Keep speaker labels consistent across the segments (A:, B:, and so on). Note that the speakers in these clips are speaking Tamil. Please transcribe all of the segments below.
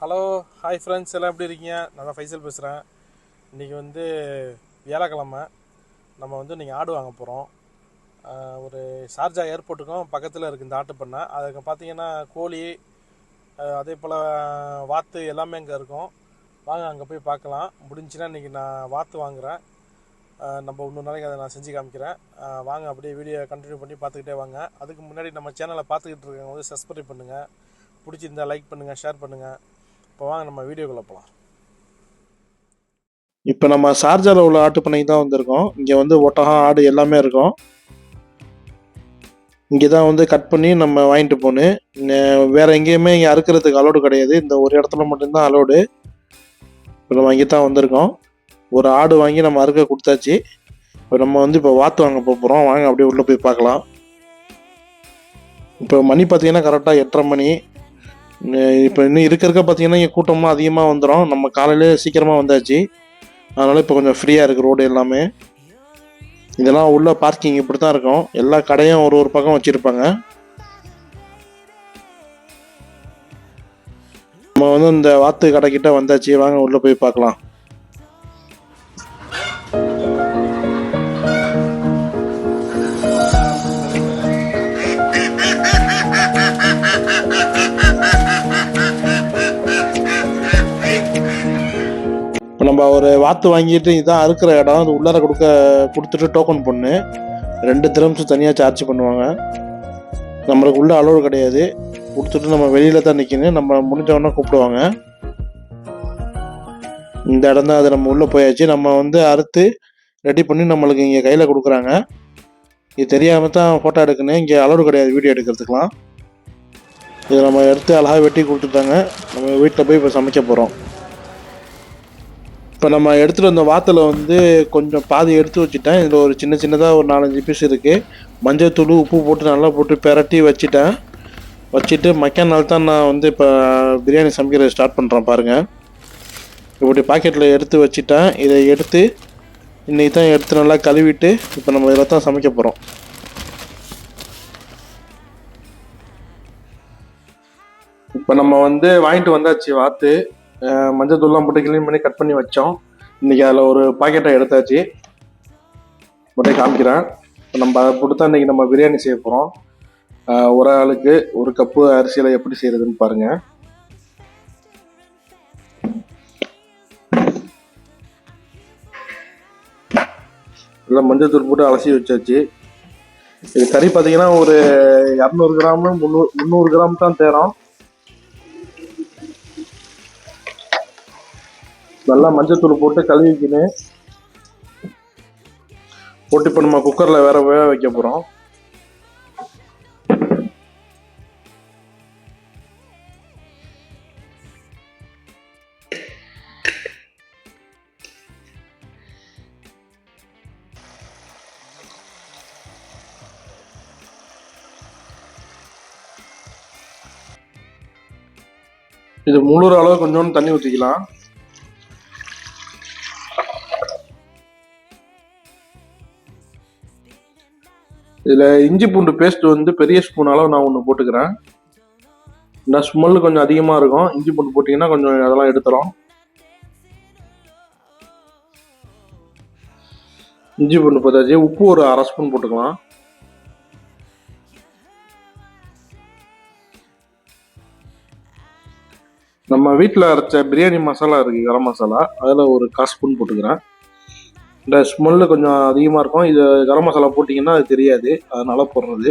A: ஹலோ ஹாய் ஃப்ரெண்ட்ஸ் எல்லாம் எப்படி இருக்கீங்க? நான் தான் ஃபைசல் பேசுகிறேன் இன்றைக்கி வந்து வியாழக்கிழமை. நம்ம வந்து இன்றைக்கி ஆடு வாங்க போகிறோம் ஒரு ஷார்ஜா ஏர்போர்ட்டுக்கும் பக்கத்தில் இருக்குது இந்த ஆட்டு பண்ணை. அதுக்கு பார்த்தீங்கன்னா கோழி அதே போல் வாத்து எல்லாமே அங்கே இருக்கும். வாங்க அங்கே போய் பார்க்கலாம். முடிஞ்சுன்னா இன்றைக்கி நான் வாத்து வாங்குகிறேன் நம்ம இன்னொரு நாளைக்கு அதை நான் செஞ்சு காமிக்கிறேன். வாங்க அப்படியே வீடியோ கண்டினியூ பண்ணி பார்த்துக்கிட்டே வாங்க. அதுக்கு முன்னாடி நம்ம சேனலை பார்த்துக்கிட்டு இருக்கவங்க வந்து சப்ஸ்கிரைப் பண்ணுங்கள் பிடிச்சிருந்தா லைக் பண்ணுங்கள் ஷேர் பண்ணுங்கள் இப்போ வாங்க நம்ம வீடியோக்குள்ளே போகலாம்
B: இப்போ நம்ம சார்ஜரில் உள்ள ஆட்டுப்பண்ணைக்கு தான் வந்திருக்கோம். இங்கே வந்து ஒட்டகம் ஆடு எல்லாமே இருக்கும். இங்கே தான் வந்து கட் பண்ணி நம்ம வாங்கிட்டு போகணும் வேறு எங்கேயுமே இங்கே அறுக்கிறதுக்கு அலோடு கிடையாது. இந்த ஒரு இடத்துல மட்டும்தான் அலோடு இப்போ நம்ம இங்கே தான் வந்திருக்கோம். ஒரு ஆடு வாங்கி நம்ம அறுக்க கொடுத்தாச்சு. இப்போ நம்ம வந்து இப்போ வாத்து வாங்க போகிறோம் வாங்க அப்படியே உள்ளே போய் பார்க்கலாம். இப்போ மணி பார்த்தீங்கன்னா கரெக்டாக எட்டரை மணி. இப்போ இன்னும் இருக்க இருக்க பார்த்தீங்கன்னா இங்கே கூட்டமாக அதிகமாக வந்துடும் நம்ம காலையிலே சீக்கிரமாக வந்தாச்சு. அதனால் இப்போ கொஞ்சம் ஃப்ரீயாக இருக்குது ரோடு எல்லாமே. இதெல்லாம் உள்ள பார்க்கிங் இப்படி தான் இருக்கும். எல்லா கடையும் ஒரு ஒரு பக்கம் வச்சுருப்பாங்க. நம்ம வந்து இந்த வாத்து கடைக்கிட்ட வந்தாச்சு. வாங்க உள்ளே போய் பார்க்கலாம். நம்ம ஒரு வாத்து வாங்கிட்டு இதான் அறுக்கிற இடம் அது உள்ளார கொடுக்க கொடுத்துட்டு டோக்கன் பண்ணு. ரெண்டு திரம்ஸ் தனியாக சார்ஜ் பண்ணுவாங்க. நம்மளுக்கு உள்ள அளவு கிடையாது. கொடுத்துட்டு நம்ம வெளியில் தான் நிற்கணும் நம்ம முடிஞ்சவொன்னே கூப்பிடுவாங்க. இந்த இடம் தான் அது நம்ம உள்ளே போயாச்சு. நம்ம வந்து அறுத்து ரெடி பண்ணி நம்மளுக்கு இங்கே கையில் கொடுக்குறாங்க. இது தெரியாமல் தான் ஃபோட்டோ எடுக்கணும். இங்கே அளவு கிடையாது வீடியோ எடுக்கிறதுக்கெலாம் இதை நம்ம எடுத்து அழகாக வெட்டி கொடுத்துட்டாங்க. நம்ம வீட்டில் போய் இப்போ சமைக்க போகிறோம் இப்போ நம்ம எடுத்துகிட்டு வந்த வாத்தில் வந்து கொஞ்சம் பாதி எடுத்து வச்சுட்டேன். இதில் ஒரு சின்ன சின்னதாக ஒரு நாலஞ்சு பீஸ் இருக்குது மஞ்சள் தூள் உப்பு போட்டு நல்லா போட்டு பெரட்டி வச்சுட்டேன். வச்சுட்டு மக்கா நாள் தான் நான் வந்து இப்போ பிரியாணி சமைக்கிறது ஸ்டார்ட் பண்ணுறேன் பாருங்கள் இப்படி பாக்கெட்டில் எடுத்து வச்சுட்டேன். இதை எடுத்து இன்றைக்கி தான் எடுத்து நல்லா கழுவிட்டு இப்போ நம்ம இதில் தான் சமைக்க போகிறோம் இப்போ நம்ம வந்து வாங்கிட்டு வந்தாச்சு வாத்து. மஞ்சள் தூள்லாம் போட்டு க்ளீன் பண்ணி கட் பண்ணி வச்சோம். இன்னைக்கு அதில் ஒரு பாக்கெட்டை எடுத்தாச்சு. மட்டும் காமிக்கிறேன். நம்ம அதை போட்டு தான் இன்னைக்கு நம்ம பிரியாணி செய்ய போகிறோம் ஒரு ஆளுக்கு ஒரு கப்பு அரிசியில் எப்படி செய்கிறதுன்னு பாருங்கள் எல்லாம் மஞ்சள் தூள் போட்டு அலசி வச்சாச்சு. இது கறி பார்த்தீங்கன்னா ஒரு இரநூறு கிராமு முந்நூறு முந்நூறு கிராம் தான் தேரும் நல்லா மஞ்சத்தூள் போட்டு கழுவிக்கணும் போட்டு இப்போ நம்ம குக்கரில் வேற வேக வைக்க போகிறோம் இது முழுற அளவு கொஞ்சோண்டு தண்ணி ஊற்றிக்கலாம் இதில் இஞ்சி பூண்டு பேஸ்ட் வந்து பெரிய ஸ்பூன் அளவு நான் ஒன்று போட்டுக்கிறேன். இந்த ஸ்மெல் கொஞ்சம் அதிகமாக இருக்கும். இஞ்சி பூண்டு போட்டிங்கன்னா கொஞ்சம் அதெல்லாம் எடுத்துரும். இஞ்சி பூண்டு பார்த்தாச்சு உப்பு ஒரு அரை ஸ்பூன் போட்டுக்கலாம். நம்ம வீட்டில் அரைச்ச பிரியாணி மசாலா இருக்குது கரம் மசாலா. அதில் ஒரு கால் ஸ்பூன் போட்டுக்கிறேன். இந்த ஸ்மெல்லு கொஞ்சம் அதிகமாக இருக்கும். இது கரம் மசாலா போட்டிங்கன்னா அது தெரியாது. அதனால போடுறது.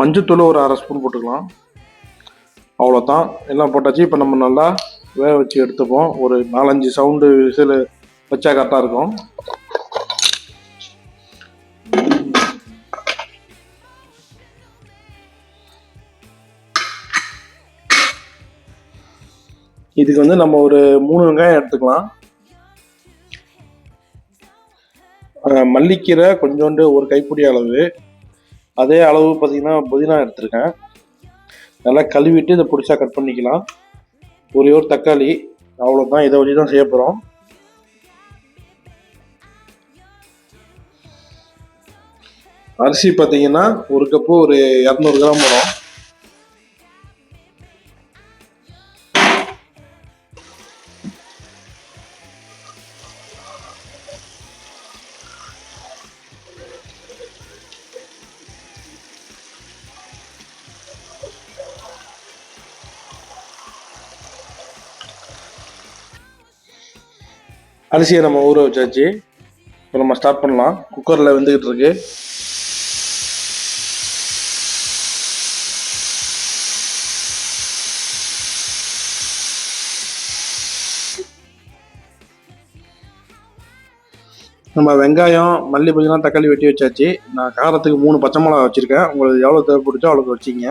B: மஞ்சத்தூள் ஒரு அரை ஸ்பூன் போட்டுக்கலாம். அவ்வளோதான் எல்லாம் போட்டாச்சு. இப்போ நம்ம நல்லா வேக வச்சு எடுத்துப்போம். ஒரு நாலஞ்சு சவுண்டு விசில் வச்சா கரெக்டாக இருக்கும். இதுக்கு வந்து நம்ம ஒரு மூணு வெங்காயம் எடுத்துக்கலாம். மல்லிக்கீரை கொஞ்சோண்டு ஒரு கைப்பிடி அளவு. அதே அளவு பார்த்தீங்கன்னா புதினா எடுத்திருக்கேன். நல்லா கழுவிட்டு இதை பிடிச்சா கட் பண்ணிக்கலாம். ஒரே ஒரு தக்காளி அவ்வளோதான் இதை வச்சு தான் செய்ய போகிறோம் அரிசி பார்த்தீங்கன்னா ஒரு கப்பு ஒரு இரநூறு கிராம் வரும். அரிசியை நம்ம ஊற வச்சாச்சு. இப்போ நம்ம ஸ்டார்ட் பண்ணலாம். குக்கரில் வெந்துக்கிட்டு இருக்கு. நம்ம வெங்காயம் மல்லி புதினா தக்காளி வெட்டி வச்சாச்சு. நான் காரத்துக்கு மூணு பச்சை மிளகா வச்சுருக்கேன். உங்களுக்கு எவ்வளோ தேவைப்படுச்சோ அவ்வளோக்கு வச்சிங்க.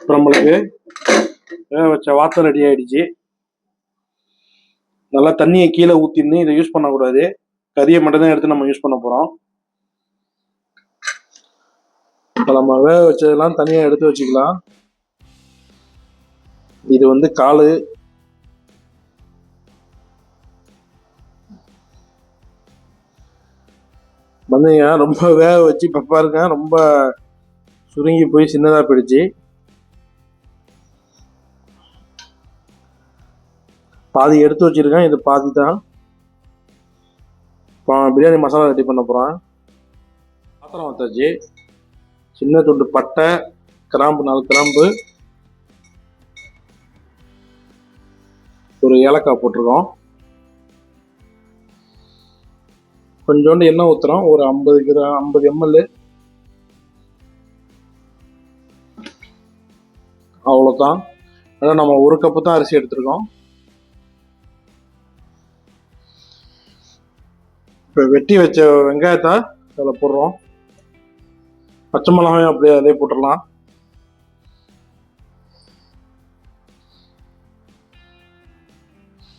B: இப்போ நம்மளுக்கு வேக வச்ச வாத்தம் ரெடி ஆயிடுச்சு. நல்லா தண்ணியை கீழே ஊற்றின்னு இதை யூஸ் பண்ணக்கூடாது. கறியை மட்டும் தான் எடுத்து நம்ம யூஸ் பண்ண போகிறோம் இப்போ நம்ம வேக வச்சதெல்லாம் தனியாக எடுத்து வச்சுக்கலாம். இது வந்து காலு. வந்தீங்க ரொம்ப வேக வச்சு இப்போ பாருங்க ரொம்ப சுருங்கி போய் சின்னதாக போயிடுச்சு. பாதி எடுத்து வச்சிருக்கேன். இது பாதி தான். இப்போ பிரியாணி மசாலா ரெடி பண்ண போகிறேன் பாத்திரம் வச்சாச்சு. சின்ன துண்டு பட்டை கிராம்பு நாலு கிராம்பு. ஒரு ஏலக்காய் போட்டிருக்கோம். கொஞ்சோண்டு எண்ணெய் ஊற்றுறோம் ஒரு ஐம்பது கிரா ஐம்பது எம்எல் அவ்வளோதான் அதான் நம்ம ஒரு கப்பு தான் அரிசி எடுத்திருக்கோம். இப்போ வெட்டி வச்ச வெங்காயத்தை அதில் போடுறோம். பச்சை மிளகாயும் அப்படியே அதே போட்டுடலாம்.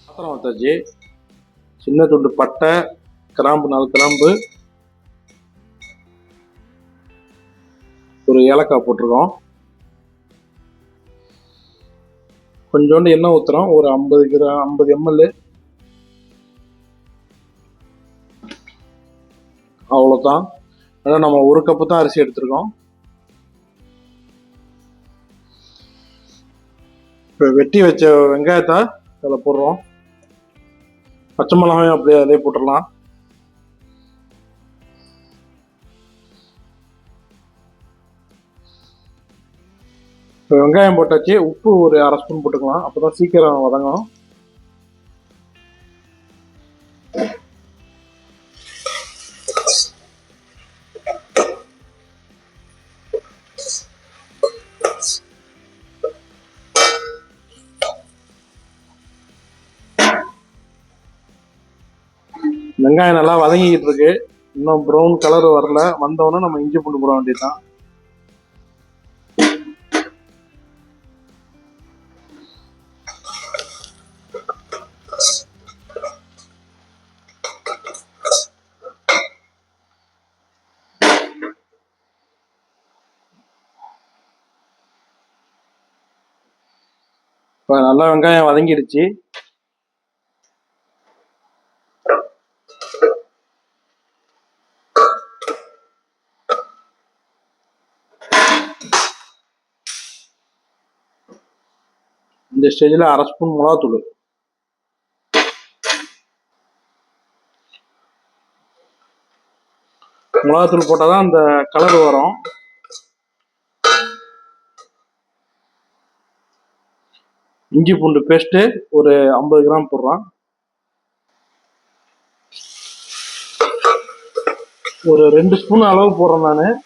B: பாத்திரம் வச்சாச்சு. சின்ன துண்டு பட்டை கிராம்பு நாலு கிராம்பு. ஒரு ஏலக்காய் போட்டிருக்கோம். கொஞ்சோண்டு எண்ணெய் ஊற்றுறோம் ஒரு ஐம்பது கிராம் ஐம்பது எம்எல் அவ்வளோதான் ஏன்னா நம்ம ஒரு கப்பு தான் அரிசி எடுத்திருக்கோம். இப்போ வெட்டி வச்ச வெங்காயத்தை அதில் போடுறோம். பச்சை மிளகாயும் அப்படியே அதே போட்டுடலாம். இப்போ வெங்காயம் போட்டாச்சு. உப்பு ஒரு அரை ஸ்பூன் போட்டுக்கலாம். அப்போ தான் சீக்கிரம் வதங்கும் வெங்காயம் நல்லா வதங்கிக்கிட்டு இருக்கு. இன்னும் ப்ரௌன் கலர் வரல. வந்தவொடனே நம்ம இஞ்சி பூண்டு போட வேண்டியதுதான். இப்போ நல்லா வெங்காயம் வதங்கிடுச்சு. ஸ்டேஜில் அரை ஸ்பூன் மிளகாத்தூள். மிளகாத்தூள் போட்டால் தான் அந்த கலர் வரும். இஞ்சி பூண்டு பேஸ்ட்டு ஒரு ஐம்பது கிராம் போடுறோம் ஒரு ரெண்டு ஸ்பூன் அளவு போடுறேன் நான்.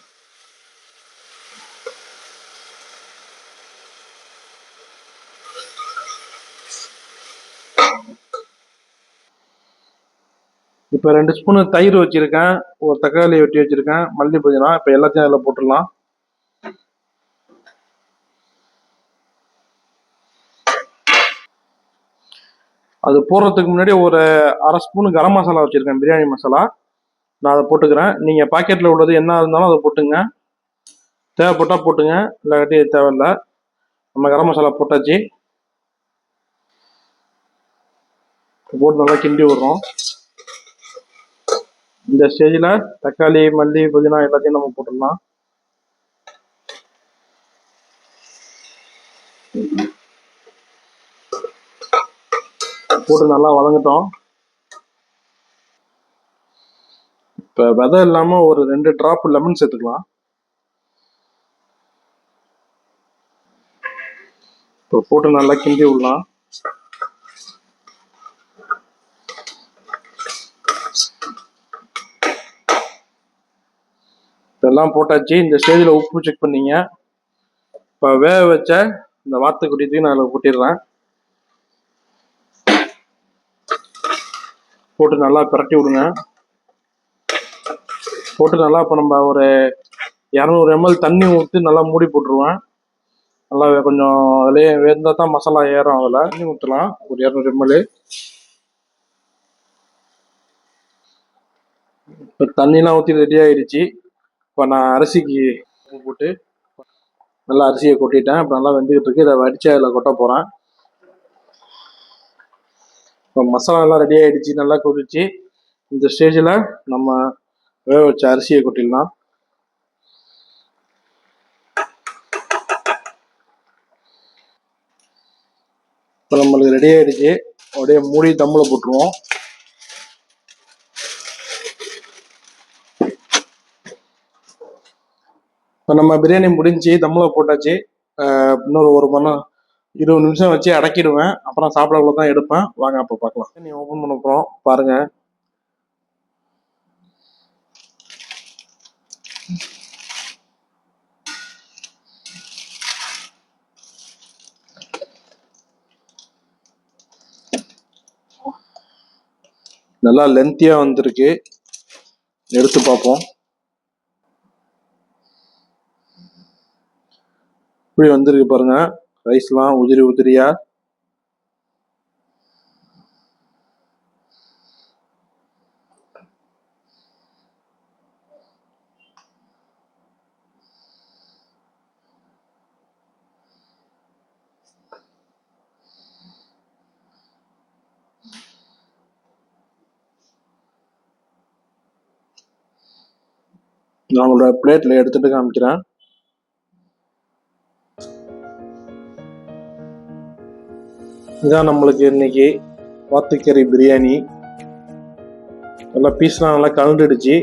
B: இப்போ ரெண்டு ஸ்பூனு தயிர் வச்சுருக்கேன் ஒரு தக்காளி வெட்டி வச்சுருக்கேன் மல்லி புதினா இப்போ எல்லாத்தையும் அதில் போட்டுடலாம். அது போடுறதுக்கு முன்னாடி ஒரு அரை ஸ்பூனு கரம் மசாலா வச்சுருக்கேன் பிரியாணி மசாலா. நான் அதை போட்டுக்கிறேன். நீங்கள் பாக்கெட்டில் உள்ளது என்ன இருந்தாலும் அதை போட்டுங்க. தேவைப்பட்டால் போட்டுங்க இல்லாட்டி தேவையில்ல. நம்ம கரம் மசாலா போட்டாச்சு. போட்டு நல்லா கிண்டி விடுறோம். இந்த ஸ்டேஜில் தக்காளி மல்லி புதினா எல்லாத்தையும் நம்ம போட்டுடலாம். போட்டு நல்லா வதங்கட்டும். இப்போ விதை இல்லாமல் ஒரு ரெண்டு ட்ராப் லெமன் சேர்த்துக்கலாம். இப்போ போட்டு நல்லா கிண்டி விடலாம். இதெல்லாம் போட்டாச்சு. இந்த ஸ்டேஜில் உப்பு செக் பண்ணீங்க. இப்போ வேக வச்ச இந்த வாத்துக்குட்டியத்தையும் நான் அதில் கொட்டிடுறேன். போட்டு நல்லா பிரட்டி விடுங்க. போட்டு நல்லா இப்போ நம்ம ஒரு இரநூறு எம்எல் தண்ணி ஊற்றி நல்லா மூடி போட்டுருவேன். நல்லா கொஞ்சம் அதிலே வேந்தால் தான் மசாலா ஏறும் அதில். தண்ணி ஊற்றலாம் ஒரு இரநூறு எம்எல் இப்போ தண்ணிலாம் ஊற்றி ரெடி ஆயிடுச்சு. இப்போ நான் அரிசிக்கு உப்பு போட்டு நல்லா அரிசியை கொட்டிட்டேன். இப்போ நல்லா வெந்துக்கிட்டு இருக்கு. இதை வடிச்சு அதில் கொட்ட போகிறேன் இப்போ மசாலாலாம் ரெடி ஆகிடுச்சு நல்லா கொதிச்சு இந்த ஸ்டேஜில் நம்ம வேக வச்ச அரிசியை கொட்டிடலாம். இப்போ நம்மளுக்கு ரெடி ஆகிடுச்சு அப்படியே மூடி தம்மில் போட்டுருவோம். இப்போ நம்ம பிரியாணி முடிஞ்சு தம்மில் போட்டாச்சு இன்னொரு ஒரு மணி நேரம் இருபது நிமிஷம் வச்சு அடக்கிடுவேன். அப்புறம் சாப்பிடக்குள்ள தான் எடுப்பேன். வாங்க அப்போ பார்க்கலாம் நீ ஓப்பன் பண்ண போகிறோம் பாருங்க. நல்லா லென்த்தியாக வந்திருக்கு. எடுத்து பார்ப்போம். இப்படி வந்திருக்கு பாருங்க. ரைஸ்லாம் உதிரி உதிரியா? நான் உங்களோட பிளேட்ல எடுத்துட்டு காமிக்கிறேன். இதான் நம்மளுக்கு இன்னைக்கு வாத்துக்கறி பிரியாணி. நல்லா பீஸ்லாம் நல்லா கலந்துடுச்சு.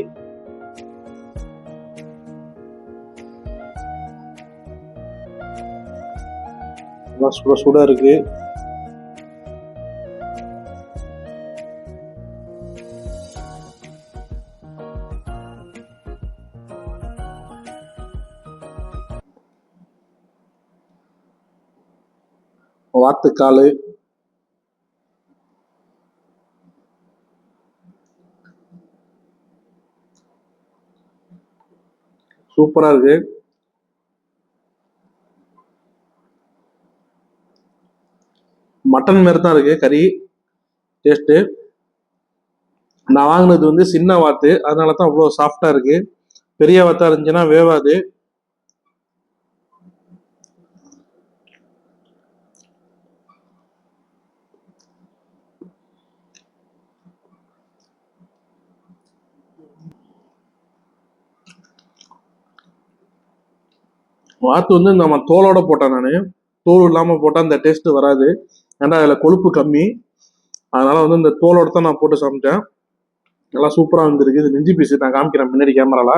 B: நல்லா சுட சுட இருக்கு. வாத்துக்கால். சூப்பரா இருக்கு. மட்டன் மாரி தான் இருக்கு கறி டேஸ்ட்டு நான் வாங்கினது வந்து சின்ன வாத்து அதனால தான் அவ்வளோ சாஃப்டாக இருக்கு. பெரிய வாத்தாக இருந்துச்சுன்னா வேவாது. வாத்து வந்து நம்ம தோலோட போட்டேன் நான். தோல் இல்லாமல் போட்டால் அந்த டேஸ்ட் வராது. ஏன்னா அதில் கொழுப்பு கம்மி. அதனால வந்து இந்த தோலோட தான் நான் போட்டு சமைச்சேன். நல்லா சூப்பராக வந்துருக்கு. இது நெஞ்சு பீஸ் நான் காமிக்கிறேன் முன்னாடி கேமரால.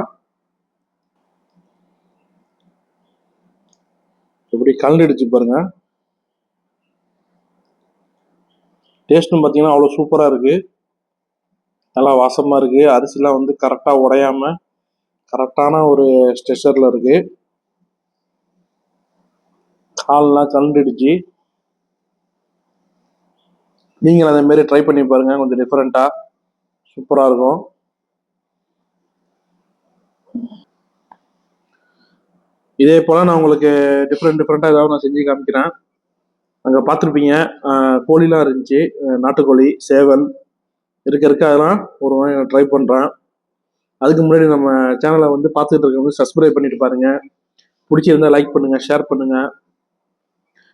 B: இப்படி கலந்துடுச்சு பாருங்க. டேஸ்ட்டும் பார்த்தீங்கன்னா அவ்வளோ சூப்பராக இருக்குது நல்லா வாசமாக இருக்குது அரிசிலாம் வந்து கரெக்டாக உடையாமல் கரெக்டான ஒரு ஸ்ட்ரெச்சரில் இருக்குது கால்லாம் கலண்டுடுச்சு. நீங்கள் அதே மாதிரி ட்ரை பண்ணி பாருங்க கொஞ்சம் டிஃப்ரெண்ட்டாக சூப்பராக இருக்கும். இதே போல் நான் உங்களுக்கு டிஃப்ரெண்ட் டிஃப்ரெண்ட்டாக ஏதாவது நான் செஞ்சு காமிக்கிறேன். அங்கே பார்த்துருப்பீங்க கோழிலாம் இருந்துச்சு நாட்டுக்கோழி சேவல் இருக்க இருக்க அதெல்லாம் ஒரு ட்ரை பண்ணுறேன் அதுக்கு முன்னாடி நம்ம சேனலை வந்து பார்த்துட்டு இருக்கவங்க சப்ஸ்கிரைப் பண்ணிட்டு பாருங்கள் பிடிச்சிருந்தா லைக் பண்ணுங்கள் ஷேர் பண்ணுங்கள்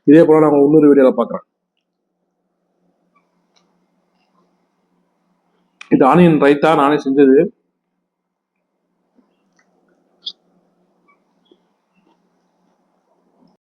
B: இதே போல நான் இன்னொரு வீடியோவில் பாக்குறோம் இது ஆனியன் ரைத்தா நானே செஞ்சது.